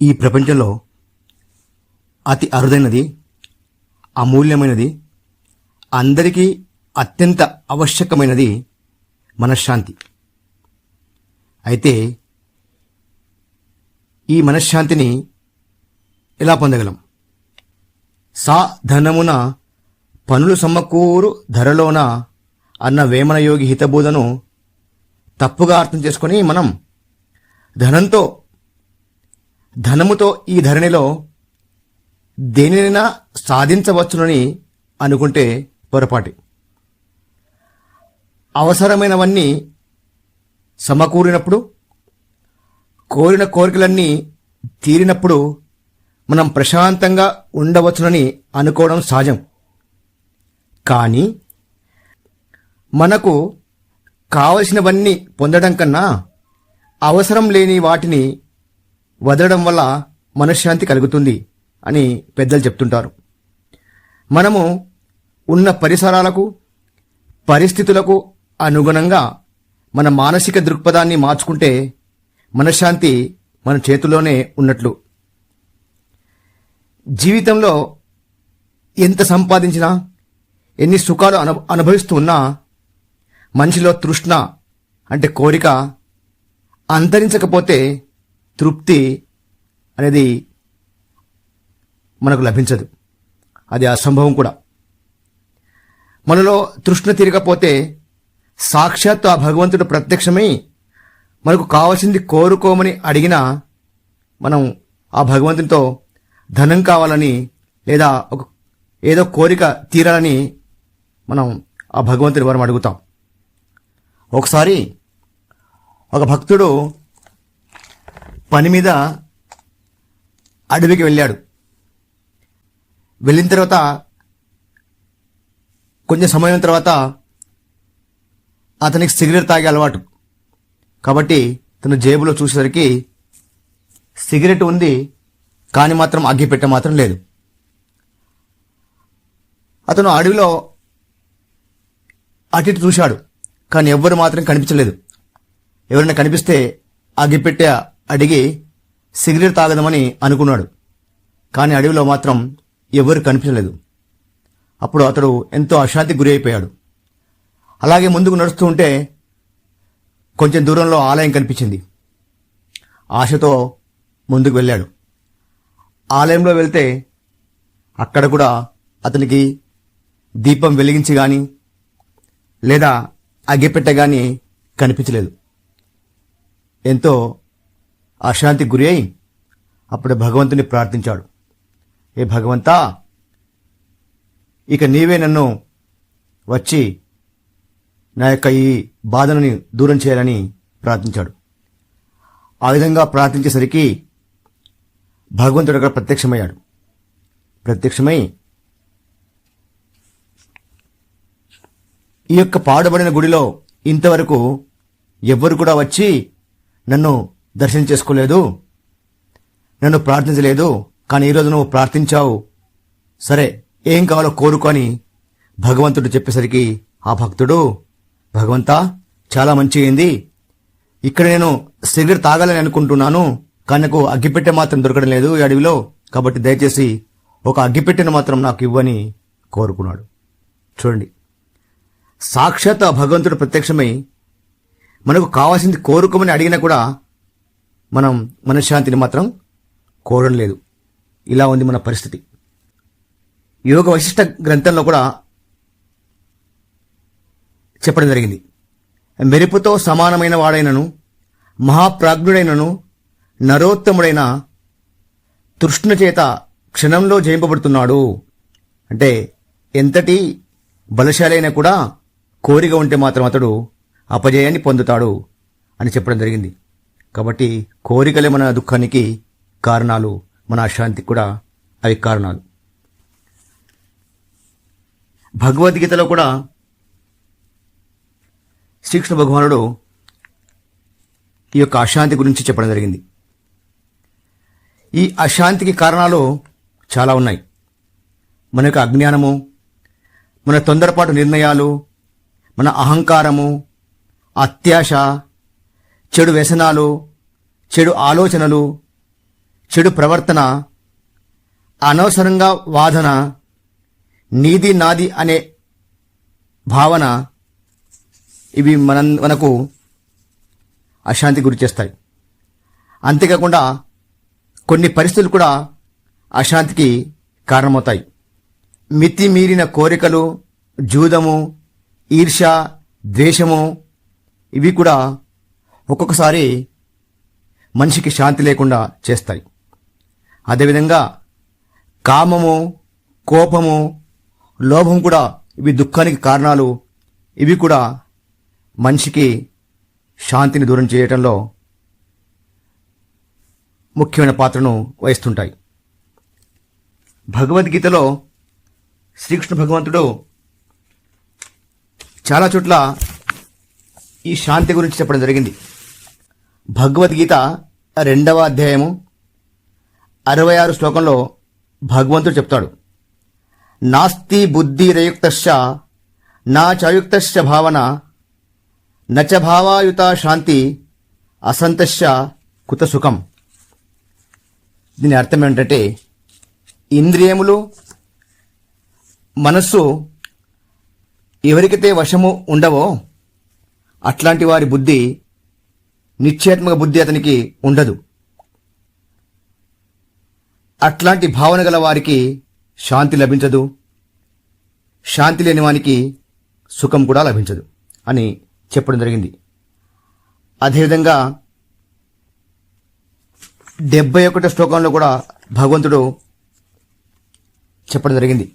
ఈ ప్రపంచంలో అతి అరుదైనది అమూల్యమైనది అందరికీ అత్యంత ఆవశ్యకమైనది మనశ్శాంతి. అయితే ఈ మనశ్శాంతిని ఎలా పొందగలం? సాధనమున పనులు సమకూరు ధరలోన అన్న వేమనయోగి హితబోధను తప్పుగా అర్థం చేసుకొని మనం ధనంతో ధనముతో ఈ ధరణిలో దేనినైనా సాధించవచ్చునని అనుకుంటే పొరపాటి. అవసరమైనవన్నీ సమకూరినప్పుడు కోరిన కోరికలన్నీ తీరినప్పుడు మనం ప్రశాంతంగా ఉండవచ్చునని అనుకోవడం సహజం. కానీ మనకు కావలసినవన్నీ పొందడం కన్నా అవసరం లేని వాటిని వదలడం వల్ల మనశ్శాంతి కలుగుతుంది అని పెద్దలు చెప్తుంటారు. మనము ఉన్న పరిసరాలకు పరిస్థితులకు అనుగుణంగా మన మానసిక దృక్పథాన్ని మార్చుకుంటే మనశ్శాంతి మన చేతిలోనే ఉన్నట్లు. జీవితంలో ఎంత సంపాదించినా ఎన్ని సుఖాలు అను అనుభవిస్తూ ఉన్నా మనిషిలో తృష్ణ అంటే కోరిక అంతరించకపోతే తృప్తి అనేది మనకు లభించదు. అది అసంభవం కూడా. మనలో తృష్ణ తీరకపోతే సాక్షాత్ ఆ భగవంతుడు ప్రత్యక్షమై మనకు కావాల్సింది కోరుకోమని అడిగినా మనం ఆ భగవంతునితో ధనం కావాలని లేదా ఒక ఏదో కోరిక తీరాలని మనం ఆ భగవంతుని వరం అడుగుతాం. ఒకసారి ఒక భక్తుడు పని మీద అడవికి వెళ్ళాడు. వెళ్ళిన తర్వాత కొంచెం సమయం తర్వాత అతనికి సిగరెట్ తాగే అలవాటు. కాబట్టి తన జేబులో చూసేసరికి సిగరెట్ ఉంది కానీ మాత్రం అగ్గిపెట్ట మాత్రం లేదు. అతను అడవిలో అటు ఇటు చూశాడు కానీ ఎవ్వరు మాత్రం కనిపించలేదు. ఎవరైనా కనిపిస్తే అగ్గిపెట్టె అడిగి సిగరెట్ తాగదామని అనుకున్నాడు. కానీ అడవిలో మాత్రం ఎవరు కనిపించలేదు. అప్పుడు అతడు ఎంతో అశాంతికి గురి అయిపోయాడు అలాగే ముందుకు నడుస్తూ ఉంటే కొంచెం దూరంలో ఆలయం కనిపించింది. ఆశతో ముందుకు వెళ్ళాడు. ఆలయంలో వెళ్తే అక్కడ కూడా అతనికి దీపం వెలిగించి కానీ లేదా అగ్గిపెట్టె కానీ కనిపించలేదు. ఎంతో అశాంతికి గురి అయి అప్పుడు భగవంతుని ప్రార్థించాడు. ఏ భగవంతా ఇక నీవే నన్ను వచ్చి నా యొక్క ఈ బాధనని దూరం చేయాలని ప్రార్థించాడు. ఆ విధంగా ప్రార్థించేసరికి భగవంతుడు అక్కడ ప్రత్యక్షమయ్యాడు. ప్రత్యక్షమై ఈ యొక్క పాడుబడిన గుడిలో ఇంతవరకు ఎవ్వరు కూడా వచ్చి నన్ను దర్శనం చేసుకోలేదు. నన్ను ప్రార్థించలేదు. కానీ ఈరోజు నువ్వు ప్రార్థించావు. సరే ఏం కావాలో కోరుకొని భగవంతుడు చెప్పేసరికి ఆ భక్తుడు భగవంతా చాలా మంచి అయింది. ఇక్కడ నేను సిగరెట్ తాగాలని అనుకుంటున్నాను. కానీ నాకు అగ్గిపెట్టె మాత్రం దొరకడం లేదు ఈ అడవిలో. కాబట్టి దయచేసి ఒక అగ్గిపెట్టెను మాత్రం నాకు ఇవ్వని కోరుకున్నాడు. చూడండి. సాక్షాత్ ఆ భగవంతుడు ప్రత్యక్షమై మనకు కావాల్సింది కోరుకోమని అడిగినా కూడా మనం మనశ్శాంతిని మాత్రం కోరడం లేదు. ఇలా ఉంది మన పరిస్థితి. యోగ వశిష్ట గ్రంథంలో కూడా చెప్పడం జరిగింది. మెరుపుతో సమానమైన వాడైనను మహాప్రాజ్ఞుడైనను నరోత్తముడైన తృష్ణ చేత క్షణంలో జయింపబడుతున్నాడు. అంటే ఎంతటి బలశాలి అయినా కూడా కోరిక ఉంటే మాత్రం అతడు అపజయాన్ని పొందుతాడు అని చెప్పడం జరిగింది. కాబట్టి కోరికలే మన దుఃఖానికి కారణాలు మన అశాంతికి కూడా అవి కారణాలు. భగవద్గీతలో కూడా శ్రీకృష్ణ భగవానుడు ఈ యొక్క అశాంతి గురించి చెప్పడం జరిగింది. ఈ అశాంతికి కారణాలు చాలా ఉన్నాయి. మన యొక్క అజ్ఞానము మన తొందరపాటు నిర్ణయాలు మన అహంకారము అత్యాశ చెడు వ్యసనాలు చెడు ఆలోచనలు చెడు ప్రవర్తన అనవసరంగా వాదన నీది నాది అనే భావన ఇవి మన మనకు అశాంతి గురి చేస్తాయి. అంతేకాకుండా కొన్ని పరిస్థితులు కూడా అశాంతికి కారణమవుతాయి. మితిమీరిన కోరికలు జూదము ఈర్ష ద్వేషము ఇవి కూడా ఒక్కొక్కసారి మనిషికి శాంతి లేకుండా చేస్తాయి. అదేవిధంగా కామము కోపము లోభం కూడా ఇవి దుఃఖానికి కారణాలు. ఇవి కూడా మనిషికి శాంతిని దూరం చేయటంలో ముఖ్యమైన పాత్రను వహిస్తుంటాయి. భగవద్గీతలో శ్రీకృష్ణ భగవంతుడు చాలా చోట్ల ఈ శాంతి గురించి చెప్పడం జరిగింది. భగవద్గీత రెండవ అధ్యాయము అరవై ఆరు శ్లోకంలో భగవంతుడు చెప్తాడు. నాస్తి బుద్ధి రయుక్తశ్చ నా చయుక్తశ్చ భావన నచ భావాయుత శాంతి అసంతశ్చ కుత సుఖం. దీని అర్థం ఏంటంటే ఇంద్రియములు మనస్సు ఎవరికైతే వశము ఉండవో అట్లాంటి వారి బుద్ధి నిశ్చయాత్మక బుద్ధి అతనికి ఉండదు. అట్లాంటి భావన గల వారికి శాంతి లభించదు. శాంతి లేని వానికి సుఖం కూడా లభించదు అని చెప్పడం జరిగింది. అదేవిధంగా డెబ్బై ఒకటో శ్లోకంలో కూడా భగవంతుడు చెప్పడం జరిగింది.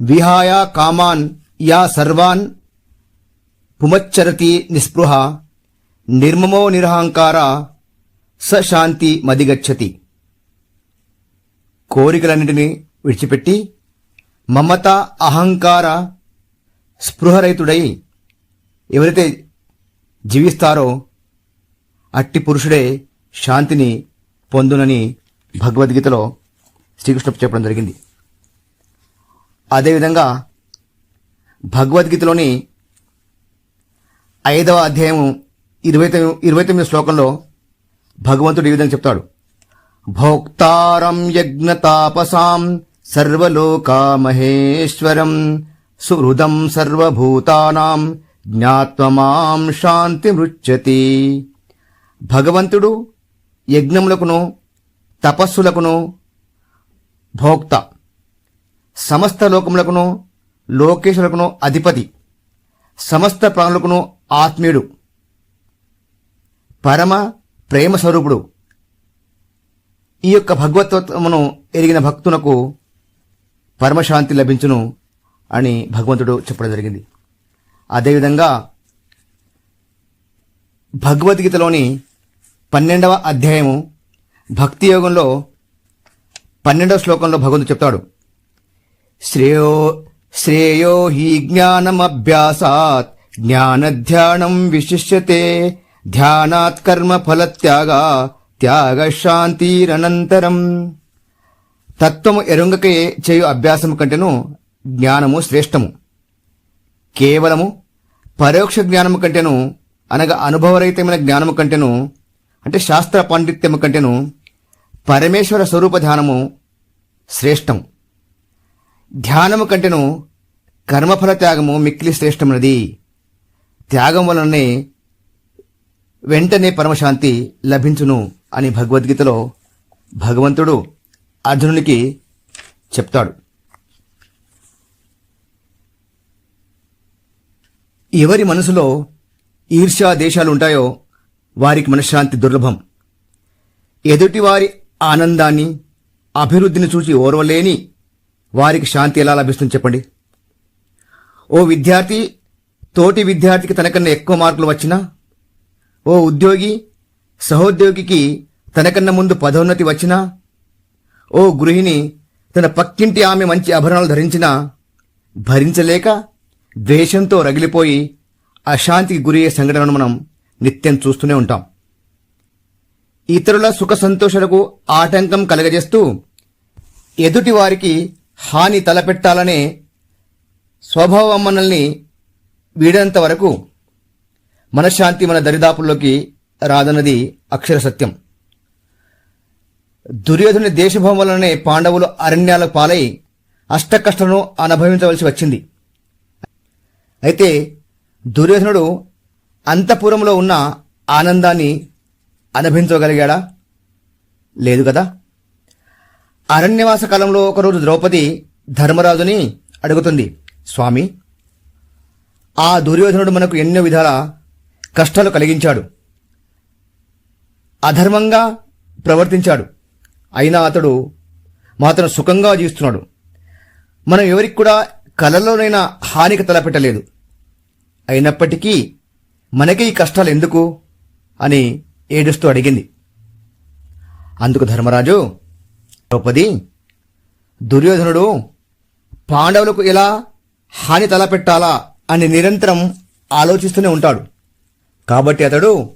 విహాయ కామాన్ యా సర్వాన్ పుమచ్చరతి నిస్పృహ నిర్మమో నిరహంకార సశాంతి మదిగచ్చతి. కోరికలన్నిటినీ విడిచిపెట్టి మమత అహంకార స్పృహరహితుడై ఎవరైతే జీవిస్తారో అట్టి పురుషుడే శాంతిని పొందునని భగవద్గీతలో శ్రీకృష్ణ చెప్పడం జరిగింది. అదేవిధంగా భగవద్గీతలోని ఐదవ అధ్యాయం ఇరవై తొమ్మిది ఇరవై తొమ్మిది శ్లోకంలో భగవంతుడు ఈ విధంగా చెప్తాడు. భోక్తారం యజ్ఞతాపసాం సర్వలోకామహేశ్వరం సుహృదం సర్వభూతానాం జ్ఞాత్వమాం శాంతి మృచ్చతి భగవంతుడు యజ్ఞములకును తపస్సులకును భోక్త సమస్త లోకములకును లోకేశులకును అధిపతి సమస్త ప్రాణులకును ఆత్మీయుడు. పరమ ప్రేమ స్వరూపుడు. ఈ యొక్క భగవత్వమును ఎరిగిన భక్తునకు పరమశాంతి లభించును అని భగవంతుడు చెప్పడం జరిగింది. అదేవిధంగా భగవద్గీతలోని పన్నెండవ అధ్యాయము భక్తి యోగంలో పన్నెండవ శ్లోకంలో భగవంతుడు చెప్తాడు. శ్రేయో శ్రేయో హి జ్ఞానమభ్యాసాత్ జ్ఞానధ్యానం విశిష్యతే ధ్యానాత్ కర్మ ఫలత్యాగ త్యాగ శాంతిరనంతరం. తత్వము ఎరుంగకే చేయు అభ్యాసము కంటేను జ్ఞానము శ్రేష్టము. కేవలము పరోక్ష జ్ఞానము కంటేను అనగా అనుభవరహితమైన జ్ఞానము కంటేను అంటే శాస్త్ర పాండిత్యము కంటేను పరమేశ్వర స్వరూప ధ్యానము శ్రేష్టము. ధ్యానము కంటేను కర్మఫల త్యాగము మిక్కిలి శ్రేష్టమైనది త్యాగం వలననే వెంటనే పరమశాంతి లభించును అని భగవద్గీతలో భగవంతుడు అర్జునునికి చెప్తాడు. ఎవరి మనసులో ఈర్ష్యా దేశాలు ఉంటాయో వారికి మనశ్శాంతి దుర్లభం. ఎదుటివారి ఆనందాన్ని అభివృద్ధిని చూసి ఓర్వలేని వారికి శాంతి ఎలా లభిస్తుంది చెప్పండి? ఓ విద్యార్థి తోటి విద్యార్థికి తనకన్నా ఎక్కువ మార్కులు వచ్చినా ఓ ఉద్యోగి సహోద్యోగికి తనకన్నా ముందు పదోన్నతి వచ్చినా ఓ గృహిణి తన పక్కింటి ఆమె మంచి ఆభరణాలు ధరించినా భరించలేక ద్వేషంతో రగిలిపోయి అశాంతికి గురయ్యే సంఘటనను మనం నిత్యం చూస్తూనే ఉంటాం. ఇతరుల సుఖ సంతోషాలకు ఆటంకం కలగజేస్తూ ఎదుటి వారికి హాని తలపెట్టాలనే స్వభావం మనల్ని వీడంత వరకు మనశ్శాంతి మన దరిదాపుల్లోకి రాదన్నది అక్షర సత్యం. దుర్యోధుని దేశభవం వలననే పాండవులు అరణ్యాల పాలై అష్టకష్టను అనుభవించవలసి వచ్చింది. అయితే దుర్యోధనుడు అంతఃపురంలో ఉన్న ఆనందాన్ని అనుభవించగలిగాడా? లేదు కదా. అరణ్యవాస కాలంలో ఒకరోజు ద్రౌపది ధర్మరాజుని అడుగుతుంది స్వామి ఆ దుర్యోధనుడు మనకు ఎన్నో విధాల కష్టాలు కలిగించాడు. అధర్మంగా ప్రవర్తించాడు. అయినా అతడు మాత్రం సుఖంగా జీవిస్తున్నాడు. మనం ఎవరికి కూడా కలలోనైనా హానికి తలపెట్టలేదు. అయినప్పటికీ మనకి ఈ కష్టాలు ఎందుకు? అని ఏడుస్తూ అడిగింది. అందుకు ధర్మరాజు ద్రౌపది దుర్యోధనుడు పాండవులకు ఎలా హాని తలపెట్టాలా అని నిరంతరం ఆలోచిస్తూనే ఉంటాడు. కాబట్టి అతడు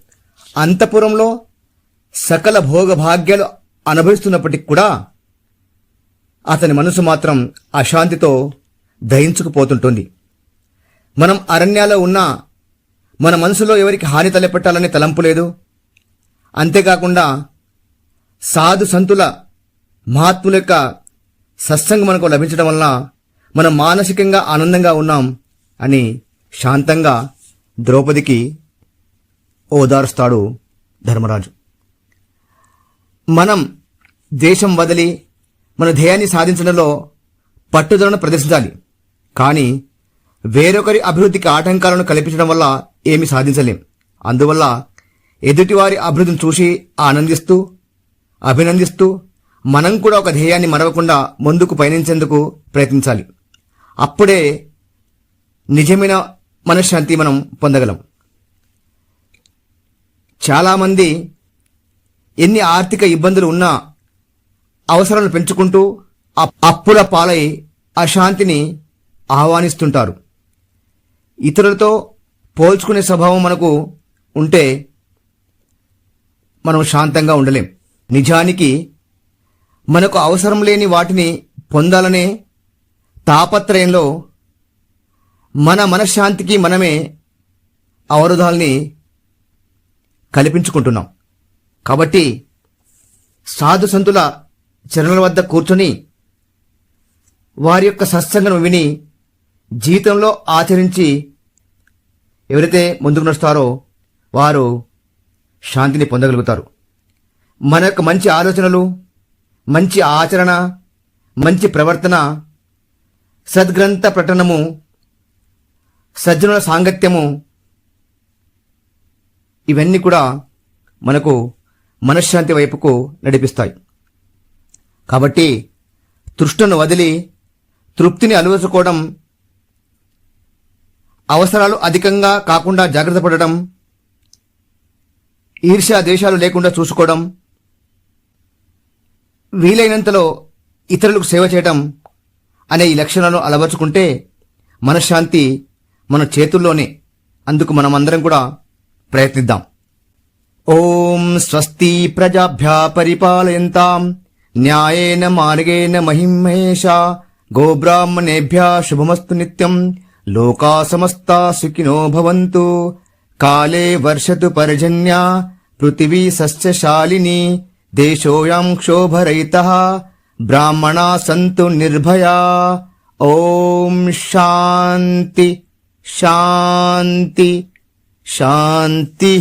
అంతఃపురంలో సకల భోగభాగ్యాలు అనుభవిస్తున్నప్పటికి కూడా అతని మనసు మాత్రం అశాంతితో దహించుకుపోతుంటుంది. మనం అరణ్యాలో ఉన్నా మన మనసులో ఎవరికి హాని తలపెట్టాలనే తలంపు లేదు. అంతేకాకుండా సాధు సంతుల మహాత్ముల యొక్క సత్సంగం మనకు లభించడం వలన మనం మానసికంగా ఆనందంగా ఉన్నాం అని శాంతంగా ద్రౌపదికి ఓదారుస్తాడు ధర్మరాజు. మనం దేశం వదిలి మన ధ్యేయాన్ని సాధించడంలో పట్టుదలను ప్రదర్శించాలి. కానీ వేరొకరి అభివృద్ధికి ఆటంకాలను కల్పించడం వల్ల ఏమీ సాధించలేం. అందువల్ల ఎదుటివారి అభివృద్ధిని చూసి ఆనందిస్తూ అభినందిస్తూ మనం కూడా ఒక ధ్యేయాన్ని మరవకుండా ముందుకు పయనించేందుకు ప్రయత్నించాలి. అప్పుడే నిజమైన మనశ్శాంతి మనం పొందగలం. చాలామంది ఎన్ని ఆర్థిక ఇబ్బందులు ఉన్నా అవసరాలను పెంచుకుంటూ అప్- అప్పుల పాలై అశాంతిని ఆహ్వానిస్తుంటారు. ఇతరులతో పోల్చుకునే స్వభావం మనకు ఉంటే మనం శాంతంగా ఉండలేం. నిజానికి మనకు అవసరం లేని వాటిని పొందాలనే తాపత్రయంలో మన మనశ్శాంతికి మనమే అవరోధాల్ని కల్పించుకుంటున్నాం. కాబట్టి సాధు సంతుల చరణల వద్ద కూర్చొని వారి యొక్క సత్సంగం విని జీవితంలో ఆచరించి ఎవరైతే ముందుకు నడుస్తారో వారు శాంతిని పొందగలుగుతారు. మన యొక్క మంచి ఆలోచనలు మంచి ఆచరణ మంచి ప్రవర్తన సద్గ్రంథ పఠనము సజ్జనుల సాంగత్యము ఇవన్నీ కూడా మనకు మనశ్శాంతి వైపుకు నడిపిస్తాయి. కాబట్టి తృష్ణను వదిలి తృప్తిని అలవర్చుకోవడం అవసరాలు అధికంగా కాకుండా జాగ్రత్త పడడం ఈర్ష్యా దేశాలు లేకుండా చూసుకోవడం వీలైనంతలో ఇతరులకు సేవ చేయడం అనే ఈ లక్షణాలను అలవర్చుకుంటే మనశ్శాంతి మన చేతుల్లోనే. అందుకు మనమందరం కూడా ప్రయత్నిద్దాం. ఓం స్వస్తి ప్రజాభ్య పరిపాలయంతాం. న్యాయేన మార్గేణ మహిమహేష. గోబ్రాహ్మణేభ్య శుభమస్తు నిత్యం. లోకా సమస్తా సుఖినో భవంతు. కాలే వర్షతు పర్జన్య. పృథివీ సస్యశాలిని దేశోయం క్షోభరహిత బ్రాహ్మణా సంతు నిర్భయా. ఓం శాంతి. శాంతి. శాంతి